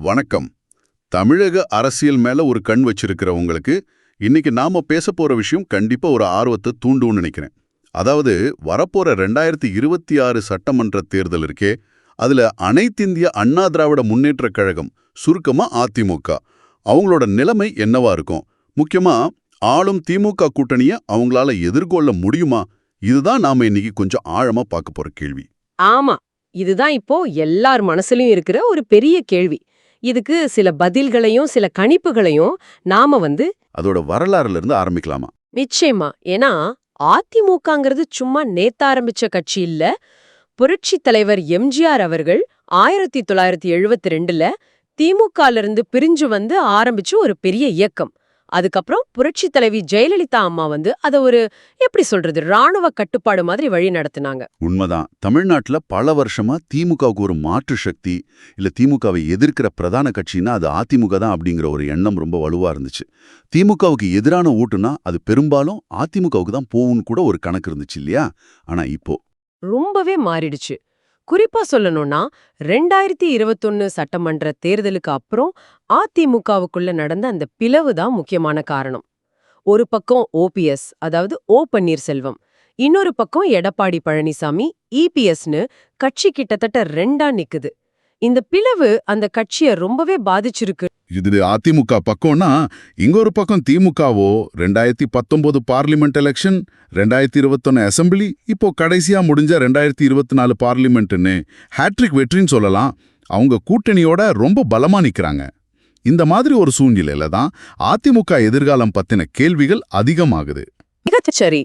வணக்கம். தமிழக அரசியல் மேல ஒரு கண் வச்சிருக்கிறவங்களுக்கு இன்னைக்கு நாம பேச போற விஷயம் கண்டிப்பா ஒரு ஆர்வத்தை தூண்டும்னு நினைக்கிறேன். அதாவது வரப்போற ரெண்டாயிரத்தி இருபத்தி ஆறு சட்டமன்ற தேர்தல் இருக்கே அதுல அனைத்திந்திய அண்ணா திராவிட முன்னேற்றக் கழகம் சுருக்கமா அதிமுக. அவங்களோட நிலைமை என்னவா இருக்கும்? முக்கியமா ஆளும் திமுக கூட்டணிய அவங்களால எதிர்கொள்ள முடியுமா? இதுதான் நாம இன்னைக்கு கொஞ்சம் ஆழமா பார்க்க போற கேள்வி. ஆமா இதுதான் இப்போ எல்லார் மனசுலயும் இருக்கிற ஒரு பெரிய கேள்வி. இதுக்கு சில பதில்களையும் சில கணிப்புகளையும் நாம வந்து அதோட வரலாறுல இருந்து ஆரம்பிக்கலாமா? நிச்சயமா. ஏன்னா அதிமுகங்கிறது சும்மா நேத்து ஆரம்பிச்ச கட்சி இல்ல. புரட்சி தலைவர் எம்ஜிஆர் அவர்கள் ஆயிரத்தி தொள்ளாயிரத்தி எழுபத்தி ரெண்டுல திமுகல இருந்து பிரிஞ்சு வந்து ஆரம்பிச்ச ஒரு பெரிய இயக்கம். அதுக்கப்புறம் புரட்சி தலைவி ஜெயலலிதா அம்மா வந்து அத ஒரு எப்படி சொல்றது ராணுவ கட்டுப்பாடு மாதிரி வழி நடத்தினாங்க. உண்மைதான். தமிழ்நாட்டுல பல வருஷமா திமுகவுக்கு ஒரு மாற்று சக்தி இல்ல திமுகவை எதிர்க்கிற பிரதான கட்சின்னா அது அதிமுக தான் அப்படிங்கிற ஒரு எண்ணம் ரொம்ப வலுவா இருந்துச்சு. திமுகவுக்கு எதிரான ஓட்டுனா அது பெரும்பாலும் அதிமுகவுக்கு தான் போகும்னு கூட ஒரு கணக்கு இருந்துச்சு இல்லையா? ஆனா இப்போ. ரொம்பவே மாறிடுச்சு. குறிப்பா சொல்லணும்னா ரெண்டாயிரத்தி இருபத்தொன்னு சட்டமன்ற தேர்தலுக்கு அப்புறம் அதிமுகவுக்குள்ள நடந்த அந்த பிளவு தான் முக்கியமான காரணம். ஒரு பக்கம் ஓபிஎஸ் அதாவது ஓ பன்னீர்செல்வம். இன்னொரு பக்கம் எடப்பாடி பழனிசாமி இபிஎஸ்னு கட்சி கிட்டத்தட்ட ரெண்டா நிக்குது. இந்த பிளவு அந்த கட்சிய ரொம்பவே பாதிச்சிருக்கு. இது அதிமுக பக்கம்னா இங்க ஒரு பக்கம் திமுகவோ ரெண்டாயிரத்தி பத்தொன்பது பார்லிமெண்ட் எலெக்ஷன் ரெண்டாயிரத்தி இருபத்தொன்னு அசெம்பிளி இப்போ கடைசியா முடிஞ்ச ரெண்டாயிரத்தி இருபத்தி நாலு பார்லிமெண்ட்னு ஹேட்ரிக் வெற்றின்னு சொல்லலாம் அவங்க கூட்டணியோட ரொம்ப பலமா நிக்கிறாங்க. இந்த மாதிரி ஒரு சூழ்நிலையில தான் அதிமுக எதிர்காலம் பத்தின கேள்விகள் அதிகமாகுது. சரி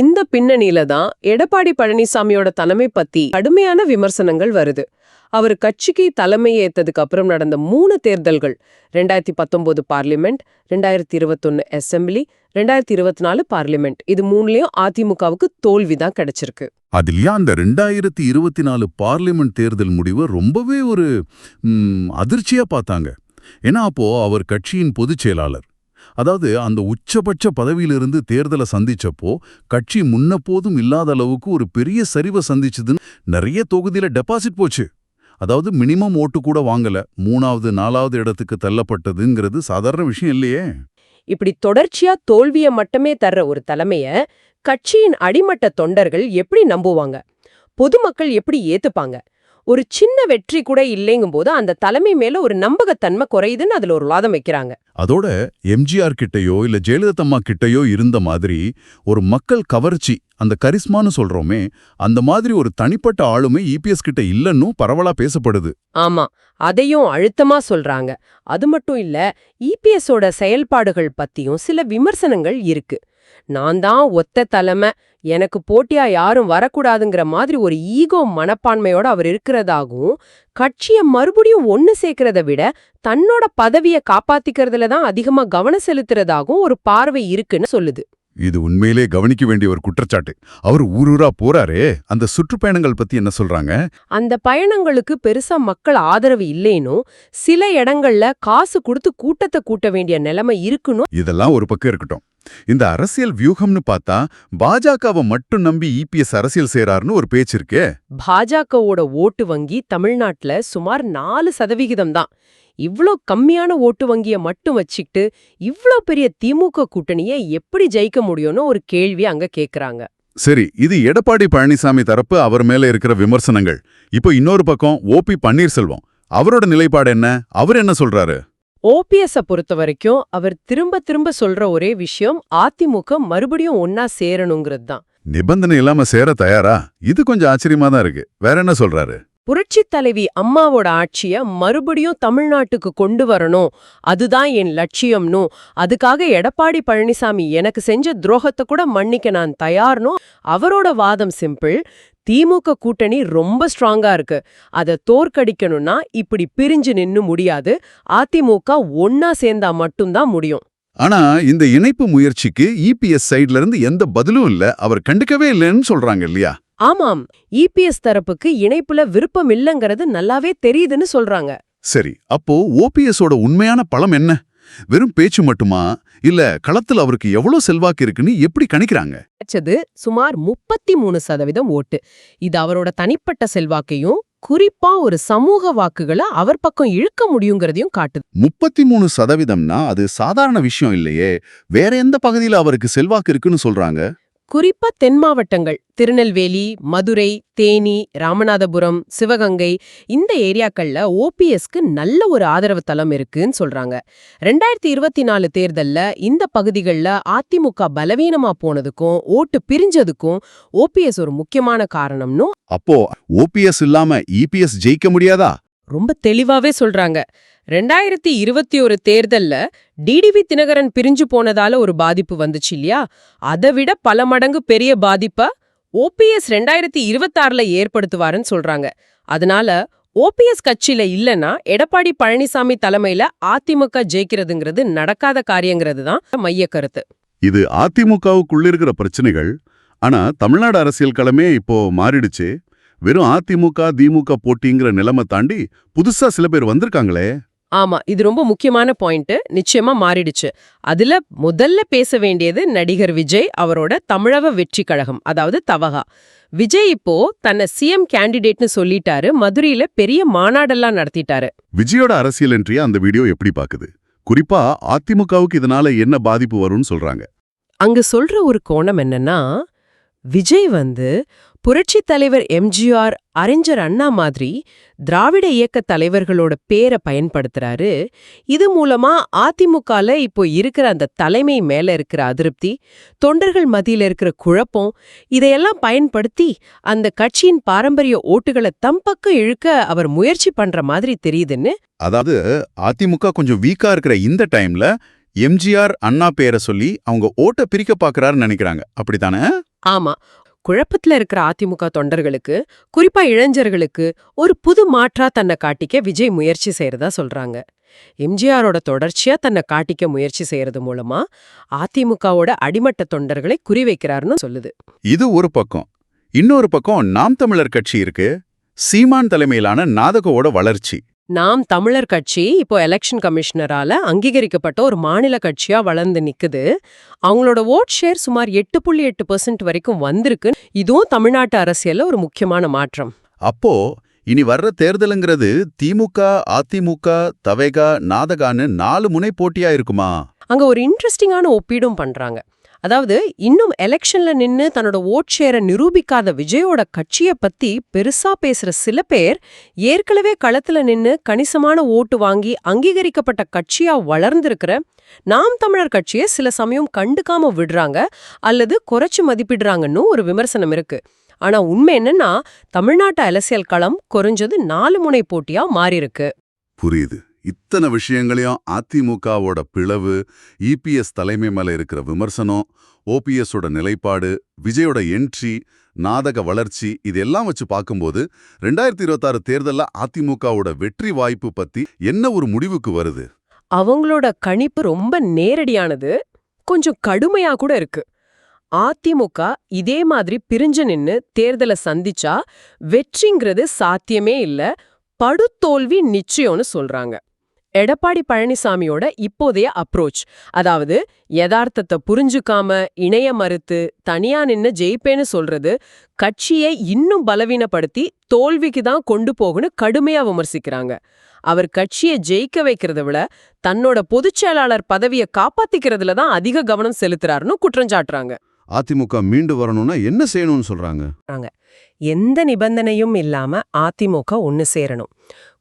இந்த பின்னணியில தான் எடப்பாடி பழனிசாமியோட தலைமை பத்தி கடுமையான விமர்சனங்கள் வருது. அவர் கட்சிக்கு தலைமையேற்றதுக்கு அப்புறம் நடந்த மூணு தேர்தல்கள் ரெண்டாயிரத்தி பத்தொன்பது பார்லிமெண்ட் ரெண்டாயிரத்தி இருபத்தொன்னு அசம்பிளி ரெண்டாயிரத்தி இருபத்தி நாலு பார்லிமெண்ட். இது மூணுலயும் அதிமுகவுக்கு தோல்வி தான் கிடைச்சிருக்கு. அதுலயா அந்த ரெண்டாயிரத்தி இருபத்தி நாலு பார்லிமெண்ட் தேர்தல் முடிவு ரொம்பவே ஒரு அதிர்ச்சியா பார்த்தாங்க. ஏன்னா அப்போ அவர் கட்சியின் பொதுச் செயலாளர் அதாவது அந்த உச்சபட்ச பதவியிலிருந்து தேர்தலை சந்திச்சப்போ கட்சி முன்னப்போதும் இல்லாத அளவுக்கு ஒரு பெரிய சரிவை சந்திச்சதுன்னு நிறைய தொகுதியில டெபாசிட் போச்சு. அதாவது மினிமம் ஓட்டு கூட வாங்கல. மூணாவது நாலாவது இடத்துக்கு தள்ளப்பட்டதுங்கிறது சாதாரண விஷயம் இல்லையே. இப்படி தொடர்ச்சியா தோல்விய மட்டுமே தர்ற ஒரு தலைமைய கட்சியின் அடிமட்ட தொண்டர்கள் எப்படி நம்புவாங்க? பொதுமக்கள் எப்படி ஏத்துப்பாங்க? ஒரு சின்ன வெற்றி கூட இல்லைங்கும்போது அந்த தலைமை மேல ஒரு நம்பகத்தன்மை குறையுதுன்னு அதுல ஒரு வாதம் வைக்கிறாங்க. அதோட எம்ஜிஆர் கிட்டயோ இல்ல ஜெயலலிதம்மா கிட்டயோ இருந்த மாதிரி ஒரு மக்கள் கவர்ச்சி அந்த கரிஸ்மான்னு சொல்றோமே அந்த மாதிரி ஒரு தனிப்பட்ட ஆளுமை இபிஎஸ் கிட்ட இல்லன்னு பரவலா பேசப்படுது. ஆமா அதையும் அழுத்தமா சொல்றாங்க. அது மட்டும் இல்ல இபிஎஸோட செயல்பாடுகள் பத்தியும் சில விமர்சனங்கள் இருக்கு. நான் தான் ஒத்த தலைமை. எனக்கு போட்டியா யாரும் வரக்கூடாதுங்கிற மாதிரி ஒரு ஈகோ மனப்பான்மையோட அவர் இருக்கிறதாகவும் கட்சிய மறுபடியும் ஒன்னு சேர்க்கறத விட தன்னோட பதவிய காப்பாத்திக்கிறதுல தான் அதிகமா கவனம் செலுத்துறதாகவும் ஒரு பார்வை இருக்குன்னு சொல்லுது. இது உண்மையிலே கவனிக்க வேண்டிய ஒரு குற்றச்சாட்டு. அவர் ஊரூரா போறாரே அந்த சுற்றுப்பயணங்கள் பத்தி என்ன சொல்றாங்க? அந்த பயணங்களுக்கு பெருசா மக்கள் ஆதரவு இல்லைனும் சில இடங்கள்ல காசு கொடுத்து கூட்டத்தை கூட்ட வேண்டிய நிலைமை இருக்குன்னு இதெல்லாம் ஒரு பக்கம் இருக்கட்டும். இந்த அரசியல் வியூகம்னு பார்த்தா பாஜகவை மட்டும் நம்பி இபிஎஸ் அரசியல் செய்றாருன்னு ஒரு பேச்சு இருக்கே. பாஜகவோட ஓட்டு வங்கி தமிழ்நாட்டுல சுமார் நாலு சதவிகிதம் தான். இவ்ளோ கம்மியான ஓட்டு வங்கிய மட்டும் வச்சுக்கிட்டு இவ்ளோ பெரிய திமுக கூட்டணியை எப்படி ஜெயிக்க முடியும்னு ஒரு கேள்வி அங்க கேக்குறாங்க. சரி இது எடப்பாடி பழனிசாமி தரப்பு அவர் மேல இருக்கிற விமர்சனங்கள். இப்போ இன்னொரு பக்கம் ஓபி பன்னீர்செல்வம். அவரோட நிலைப்பாடு என்ன? அவர் என்ன சொல்றாரு? ஓபிஎஸ் பொறுத்த வரைக்கும் அவர் திரும்ப திரும்ப சொல்ற ஒரே விஷயம் அதிமுக மறுபடியும் ஒன்னா சேரணுங்கிறது தான். நிபந்தனை இல்லாம சேர தயாரா? இது கொஞ்சம் ஆச்சரியமா தான் இருக்கு. வேற என்ன சொல்றாரு? புரட்சித் தலைவி அம்மாவோட ஆட்சிய மறுபடியும் தமிழ்நாட்டுக்கு கொண்டு வரணும். அதுதான் என் லட்சியம்னு. அதுக்காக எடப்பாடி பழனிசாமி எனக்கு செஞ்ச துரோகத்தை கூட மன்னிக்க நான் தயார்னு. அவரோட வாதம் சிம்பிள். திமுக கூட்டணி ரொம்ப ஸ்ட்ராங்கா இருக்கு. அதை தோற்கடிக்கணும்னா இப்படி பிரிஞ்சு நின்னு முடியாது. அதிமுக ஒன்னா சேர்ந்தா மட்டும்தான் முடியும். ஆனா இந்த இணைப்பு முயற்சிக்கு இபிஎஸ் சைடுல இருந்து எந்த பதிலும் இல்ல. அவர் கண்டுக்கவே இல்லைன்னு சொல்றாங்க இல்லையா? ஆமாம் இபிஎஸ் தரப்புக்கு இணைப்புல விருப்பம் இல்லங்கறது நல்லாவே தெரியுதுன்னு சொல்றாங்க. சரி அப்போ ஓபிஎஸோட உண்மையான பலம் என்ன? வெறும் பேச்சு மட்டுமா? இல்ல களத்துல அவருக்கு எவ்வளவு செல்வாக்கு இருக்குன்னு எப்படி கணிக்கிறாங்க? கிடைச்சது சுமார் முப்பத்தி மூணு சதவீதம் ஓட்டு. இது அவரோட தனிப்பட்ட செல்வாக்கையும் குறிப்பா ஒரு சமூக வாக்குகளை அவர் பக்கம் இழுக்க முடியுங்கிறதையும் காட்டுது. முப்பத்தி மூணு சதவீதம்னா அது சாதாரண விஷயம் இல்லையே. வேற எந்த பகுதியில அவருக்கு செல்வாக்கு இருக்குன்னு சொல்றாங்க? குறிப்பா தென் மாவட்டங்கள். திருநெல்வேலி மதுரை தேனி ராமநாதபுரம் சிவகங்கை இந்த ஏரியாக்கள்ல ஓபிஎஸ்க்கு நல்ல ஒரு ஆதரவு தளம் இருக்குன்னு சொல்றாங்க. ரெண்டாயிரத்தி இருபத்தி நாலு தேர்தல்ல இந்த பகுதிகளில் அதிமுக பலவீனமா போனதுக்கும் ஓட்டு பிரிஞ்சதுக்கும் ஓபிஎஸ் ஒரு முக்கியமான காரணம்னு அப்போ ஓபிஎஸ் இல்லாம இபிஎஸ் ஜெயிக்க முடியாதா? ரொம்ப தெளிவாவே சொல்றாங்க. ரெண்டாயிரத்தி இருபத்தி ஒரு தேர்தல்ல டிடிவி தினகரன் பிரிஞ்சு போனதால ஒரு பாதிப்பு வந்துச்சு இல்லையா? அதை விட பல மடங்கு பெரிய பாதிப்ப ஓபிஎஸ் ரெண்டாயிரத்தி இருபத்தாறுல ஏற்படுத்துவாருன்னு சொல்றாங்க. அதனால ஓபிஎஸ் கட்சியில இல்லனா எடப்பாடி பழனிசாமி தலைமையில அதிமுக ஜெயிக்கிறதுங்கிறது நடக்காத காரியங்கிறது தான் மைய கருத்து. இது அதிமுகவுக்குள்ள இருக்கிற பிரச்சனைகள். ஆனா தமிழ்நாடு அரசியல் களமே இப்போ மாறிடுச்சு. வெறும் அதிமுக திமுக போட்டிங்கிற நிலைமை தாண்டி புதுசா சில பேர் வந்திருக்காங்களே. ஆமா இது ரொம்ப முக்கியமான பாயிண்ட் நிச்சயமா மாறிடுச்சு. அதுல முதல்ல பேச வேண்டியது நடிகர் விஜய் அவரோட தமிழக வெற்றி கழகம் அதாவது தவகா விஜய் இப்போ தன்னை சிஎம் கேண்டிடேட்னு சொல்லிட்டாரு. மதுரையில பெரிய மாநாடெல்லாம் நடத்திட்டாரு. விஜயோட அரசியல் என்றிய அந்த வீடியோ எப்படி பாக்குது? குறிப்பா அதிமுகவுக்கு இதனால என்ன பாதிப்பு வரும்னு சொல்றாங்க. அங்க சொல்ற ஒரு கோணம் என்னன்னா விஜய் வந்து புரட்சி தலைவர் எம்ஜிஆர் அறிஞர் அண்ணா மாதிரி திராவிட இயக்க தலைவர்களோட பேரை பயன்படுத்துறாரு. இது மூலமா அதிமுகல இப்போ இருக்கிற அந்த தலைமை மேல இருக்கிற அதிருப்தி தொண்டர்கள் மத்தியில இருக்கிற குழப்பம் இதையெல்லாம் பயன்படுத்தி அந்த கட்சியின் பாரம்பரிய ஓட்டுகளை தம் பக்கம் இழுக்க அவர் முயற்சி பண்ற மாதிரி தெரியுதுன்னு. அதாவது அதிமுக கொஞ்சம் வீக்கா இருக்கிற இந்த டைம்ல எம்ஜிஆர் அண்ணா பேரை சொல்லி அவங்க ஓட்ட பிரிக்க பாக்குறாருன்னு நினைக்கிறாங்க. அப்படித்தானே? ஆமா. குழப்பத்துல இருக்கிற அதிமுக தொண்டர்களுக்கு குறிப்பா இளைஞர்களுக்கு ஒரு புது மாற்றா தன்னை காட்டிக்க விஜய் முயற்சி செய்யறதா சொல்றாங்க. எம்ஜிஆரோட தொடர்ச்சியா தன்னை காட்டிக்க முயற்சி செய்யறது மூலமா அதிமுகவோட அடிமட்ட தொண்டர்களை குறிவைக்கிறாருன்னு சொல்லுது. இது ஒரு பக்கம். இன்னொரு பக்கம் நாம் தமிழர் கட்சி இருக்கு. சீமான் தலைமையிலான நாதகோட வளர்ச்சி. நாம் தமிழர் கட்சி இப்போ எலெக்ஷன் கமிஷனரால அங்கீகரிக்கப்பட்ட ஒரு மாநில கட்சியா வளர்ந்து நிக்குது. அவங்களோட ஓட் ஷேர் சுமார் எட்டு புள்ளி எட்டு பெர்சென்ட் வரைக்கும் வந்திருக்கு. இதுவும் தமிழ்நாட்டு அரசியல்ல ஒரு முக்கியமான மாற்றம். அப்போ இனி வர்ற தேர்தலுங்கிறது திமுக அதிமுக தவேகா நாதகான்னு நாலு முனை போட்டியா இருக்குமா? அங்க ஒரு இன்ட்ரெஸ்டிங்கான ஒப்பீடும் பண்றாங்க. அதாவது இன்னும் எலெக்ஷன்ல நின்னு தன்னோட ஓட் ஷேரை நிரூபிக்காத விஜயோட கட்சிய பத்தி பெருசா பேசுற சில பேர் ஏற்கனவே களத்துல நின்னு கணிசமான ஓட்டு வாங்கி அங்கீகரிக்கப்பட்ட கட்சியா வளர்ந்திருக்கிற நாம் தமிழர் கட்சியை சில சமயம் கண்டுக்காம விடுறாங்க அல்லது குறைச்சு மதிப்பிடுறாங்கன்னு ஒரு விமர்சனம் இருக்கு. ஆனா உண்மை என்னன்னா தமிழ்நாட்டு அரசியல் களம் குறைஞ்சது நாலு முனை போட்டியா மாறியிருக்கு. புரியுது. இத்தனை விஷயங்களையும் அதிமுகவோட பிளவு இபிஎஸ் தலைமை மேல இருக்கிற விமர்சனம் ஓபிஎஸோட நிலைப்பாடு விஜயோட என்ட்ரி நாதக வளர்ச்சி இதெல்லாம் வச்சு பார்க்கும்போது ரெண்டாயிரத்தி இருபத்தாறு தேர்தல்ல அதிமுகவோட வெற்றி வாய்ப்பு பத்தி என்ன ஒரு முடிவுக்கு வருது? அவங்களோட கணிப்பு ரொம்ப நேரடியானது கொஞ்சம் கடுமையா கூட இருக்கு. அதிமுக இதே மாதிரி பிரிஞ்சு நின்னு தேர்தலை சந்திச்சா வெற்றிங்கிறது சாத்தியமே இல்ல படுத்தோல்வி நிச்சயம்னு சொல்றாங்க. எடப்பாடி பழனிசாமியோட இப்போதைய அப்ரோச் அதாவது யதார்த்தத்தை புரிஞ்சுக்காம இணைய மறுத்து தனியா நின்னு ஜெயிப்பேன்னு சொல்றது கட்சியை இன்னும் பலவீனப்படுத்தி தோல்விக்கு தான் கொண்டு போகுன்னு கடுமையா விமர்சிக்கிறாங்க. அவர் கட்சியை ஜெயிக்க வைக்கிறத விட தன்னோட பொதுச் செயலாளர் பதவியை காப்பாத்திக்கிறதுல தான் அதிக கவனம் செலுத்துறாருன்னு குற்றஞ்சாட்டுறாங்க அதிமுக மீண்டு வரணும்னா என்ன செய்யணும்னு சொல்றாங்க? எந்த நிபந்தனையும் இல்லாம அதிமுக ஒன்னு சேரணும்.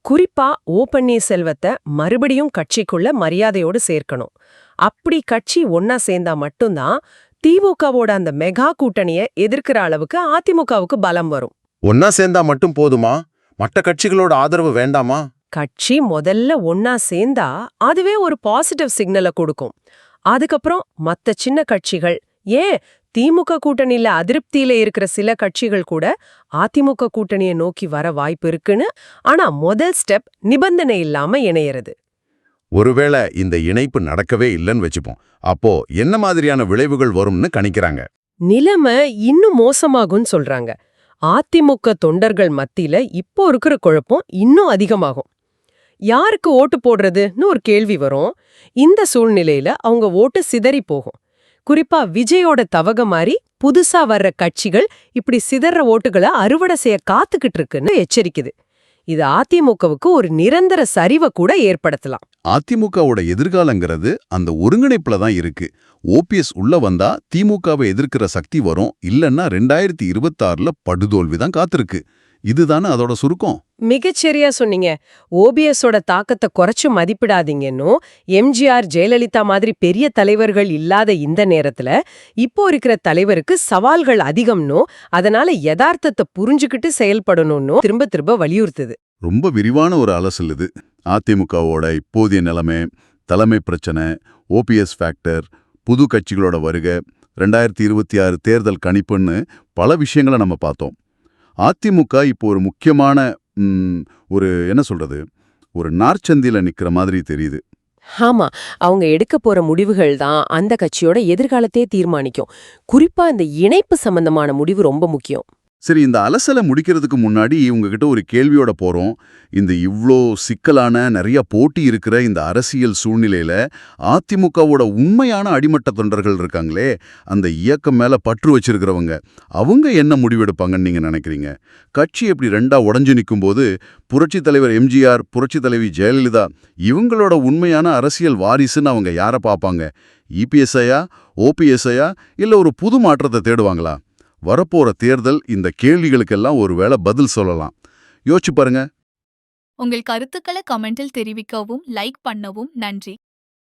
குறிப்பா ஓ பன்னீர்செல்வத்தை மறுபடியும் கட்சிக்குள்ள மரியாதையோடு சேர்க்கணும். அப்படி கட்சி ஒன்னா சேர்ந்தா மட்டும்தான் திமுகவோட அந்த மெகா கூட்டணிய எதிர்க்கிற அளவுக்கு அதிமுகவுக்கு பலம் வரும். ஒன்னா சேர்ந்தா மட்டும் போதுமா? மற்ற கட்சிகளோட ஆதரவு வேண்டாமா? கட்சி முதல்ல ஒன்னா சேர்ந்தா அதுவே ஒரு பாசிட்டிவ் சிக்னலை கொடுக்கும். அதுக்கப்புறம் மத்த சின்ன கட்சிகள் ஏன் திமுக கூட்டணியில அதிருப்தியில இருக்கிற சில கட்சிகள் கூட அதிமுக கூட்டணியை நோக்கி வர வாய்ப்பு இருக்குன்னு ஆனா முதல் ஸ்டெப் நிபந்தனை இல்லாம இணையறது. ஒருவேளை இந்த இணைப்பு நடக்கவே இல்லைன்னு வச்சுப்போம். அப்போ என்ன மாதிரியான விளைவுகள் வரும்னு கணிக்கிறாங்க? நிலைமை இன்னும் மோசமாகும்னு சொல்றாங்க. அதிமுக தொண்டர்கள் மத்தியில இப்போ இருக்கிற குழப்பம் இன்னும் அதிகமாகும். யாருக்கு ஓட்டு போடுறதுன்னு ஒரு கேள்வி வரும். இந்த சூழ்நிலையில அவங்க ஓட்டு சிதறி போகும். குறிப்பா விஜயோட தவக மாதிரி புதுசா வர்ற கட்சிகள் இப்படி சிதற ஓட்டுகளை அறுவடை செய்ய காத்துக்கிட்டு இருக்குன்னு எச்சரிக்குது. இது அதிமுகவுக்கு ஒரு நிரந்தர சரிவை கூட ஏற்படுத்தலாம். அதிமுகவோட எதிர்காலங்கிறது அந்த ஒருங்கிணைப்புல தான் இருக்கு. ஓபிஎஸ் உள்ள வந்தா திமுகவை எதிர்க்கிற சக்தி வரும். இல்லைன்னா ரெண்டாயிரத்தி இருபத்தாறுல படுதோல்வி தான் காத்திருக்கு. இதுதானே அதோட சுருக்கம்? மிகச்சரியா சொன்னீங்க. ஓபிஎஸோட தாக்கத்தை குறைச்சு மதிப்பிடாதீங்கன்னும் எம்ஜிஆர் ஜெயலலிதா மாதிரி பெரிய தலைவர்கள் இல்லாத இந்த நேரத்துல இப்போ இருக்கிற தலைவருக்கு சவால்கள் அதிகம்னும் அதனால யதார்த்தத்தை புரிஞ்சுக்கிட்டு செயல்படணும்னு திரும்ப திரும்ப வலியுறுத்துது. ரொம்ப விரிவான ஒரு அலசல் இது. அதிமுகவோட இப்போதைய நிலைமை தலைமை பிரச்சனை ஓபிஎஸ் ஃபேக்டர் புது கட்சிகளோட வருகை ரெண்டாயிரத்தி இருபத்தி ஆறு தேர்தல் கணிப்புன்னு பல விஷயங்களை நம்ம பார்த்தோம். அதிமுக இப்போ ஒரு முக்கியமான ஒரு என்ன சொல்றது ஒரு நார்ச்சந்தியில நிக்கிற மாதிரி தெரியுது. ஆமா அவங்க எடுக்க போற முடிவுகள் தான் அந்த கட்சியோட எதிர்காலத்தையே தீர்மானிக்கும். குறிப்பா இந்த இணைப்பு சம்பந்தமான முடிவு ரொம்ப முக்கியம். சரி இந்த அலசலை முடிக்கிறதுக்கு முன்னாடி உங்ககிட்ட ஒரு கேள்வியோட போறோம். இந்த இவ்ளோ சிக்கலான நிறைய போட்டி இருக்கிற இந்த அரசியல் சூழ்நிலையில அதிமுகவோட உண்மையான அடிமட்ட தொண்டர்கள் இருக்காங்களே அந்த இயக்கம் மேல பற்று வச்சிருக்கிறவங்க அவங்க என்ன முடிவெடுப்பாங்கன்னு நீங்க நினைக்கிறீங்க? கட்சி எப்படி ரெண்டா உடஞ்சு நிக்கும்போது புரட்சி தலைவர் எம்ஜிஆர் புரட்சி தலைவி ஜெயலலிதா இவங்களோட உண்மையான அரசியல் வாரிசுன்னு அவங்க யாரை பார்ப்பாங்க? இபிஎஸ்ஐயா ஓபிஎஸ்ஐயா இல்ல ஒரு புது மாற்றத்தை தேடுவாங்களா? வரப்போற தேர்தல் இந்த கேள்விகளுக்கெல்லாம் ஒருவேளை பதில் சொல்லலாம். யோசிச்சு பாருங்க. உங்கள் கருத்துக்களை கமெண்டில் தெரிவிக்கவும் லைக் பண்ணவும் நன்றி.